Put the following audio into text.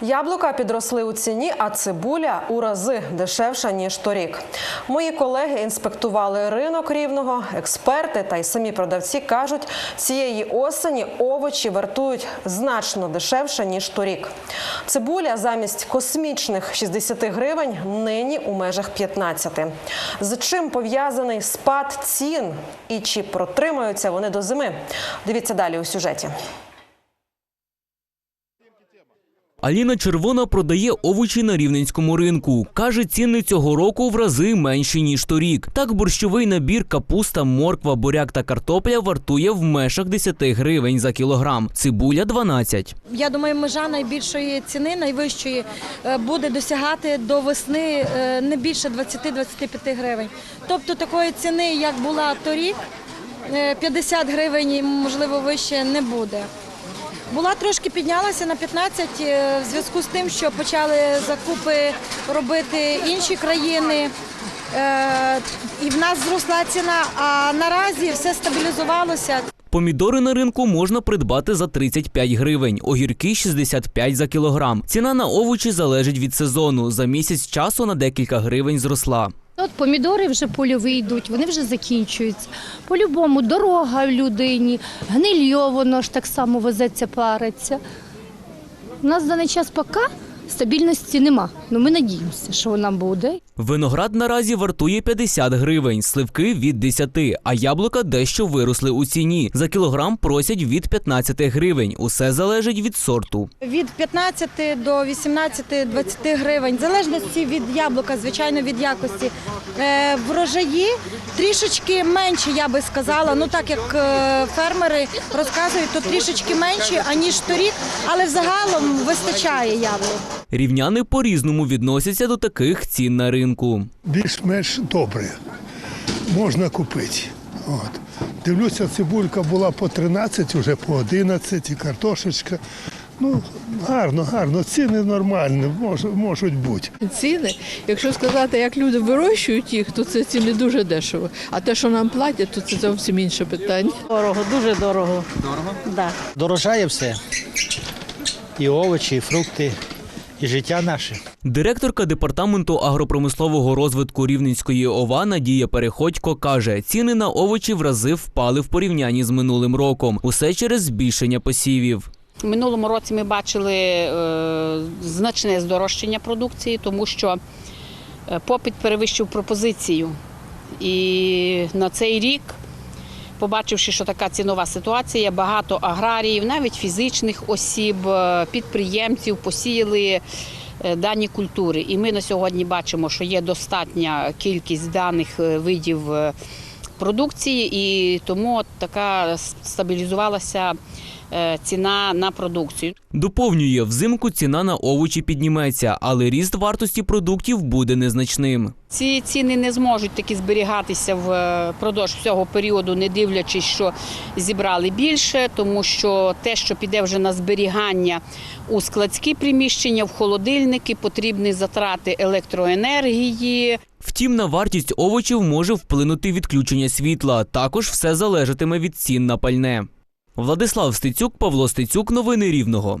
Яблука підросли у ціні, а цибуля у рази дешевша ніж торік. Мої колеги інспектували ринок рівного. Експерти та й самі продавці кажуть, цієї осені овочі вартують значно дешевше ніж торік. Цибуля замість космічних 60 гривень нині у межах 15. З чим пов'язаний спад цін і чи протримаються вони до зими? Дивіться далі у сюжеті. Аліна Червона продає овочі на рівненському ринку. Каже, ціни цього року в рази менші ніж торік. Так, борщовий набір капуста, морква, буряк та картопля вартує в межах 10 гривень за кілограм. Цибуля 12. Я думаю, межа найбільшої ціни, найвищої, е, буде досягати до весни е, не більше 20-25 гривень. Тобто такої ціни, як була торік, е, 50 гривень, можливо, вище не буде. Була трошки піднялася на 15 е, в зв'язку з тим, що почали закупи робити інші країни. Е, І в нас зросла ціна, а наразі все стабілізувалося. Помідори на ринку можна придбати за 35 гривень, огірки 65 за кілограм. Ціна на овочі залежить від сезону. За місяць часу на декілька гривень зросла. От помідори вже польові йдуть, вони вже закінчуються. По-любому дорога в людині, гнильо воно ж так само везеться, париться. У нас в даний час поки стабільності нема. але ми надіємося, що вона буде. Виноград наразі вартує 50 гривень, сливки від 10, а яблука дещо виросли у ціні. За кілограм просять від 15 гривень. Усе залежить від сорту. Від 15 до 18-20 гривень, в залежності від яблука, звичайно, від якості. Е, Врожаї трішечки менші, я би сказала. Ну так як е, фермери розказують, то трішечки менші, аніж торік, але взагалом вистачає яблук. Рівняни по-різному відносяться до таких цін на ринку. Більш-менш добре. Можна купити. От. Дивлюся, цибулька була по 13, вже по 11, і картошечка. Ну, гарно, гарно. Ціни нормальні, мож, можуть бути. ціни. Якщо сказати, як люди вирощують їх, то це ціни дуже дешево. А те, що нам платять, то це зовсім інше питання. Дорого, дуже дорого. Дорого? Да. Дорожає все. І овочі, і фрукти, і життя наше. Директорка департаменту агропромислового розвитку Рівненської ОВА Надія Переходько каже, ціни на овочі в рази впали в порівнянні з минулим роком. Усе через збільшення посівів. Минулому році ми бачили е, значне здорожчання продукції, тому що е, попит перевищив пропозицію. І на цей рік, побачивши, що така цінова ситуація, багато аграріїв, навіть фізичних осіб, е, підприємців посіяли е, дані культури. І ми на сьогодні бачимо, що є достатня кількість даних е, видів продукції, і тому от така стабілізувалася е, ціна на продукцію. Доповнює, взимку ціна на овочі підніметься, але ріст вартості продуктів буде незначним. Ці ціни не зможуть таки зберігатися впродовж всього періоду, не дивлячись, що зібрали більше, тому що те, що піде вже на зберігання у складські приміщення, в холодильники, потрібні затрати електроенергії. Втім, на вартість овочів може вплинути відключення світла. Також все залежатиме від цін на пальне. Владислав Стецюк, Павло Стецюк. Новини Рівного.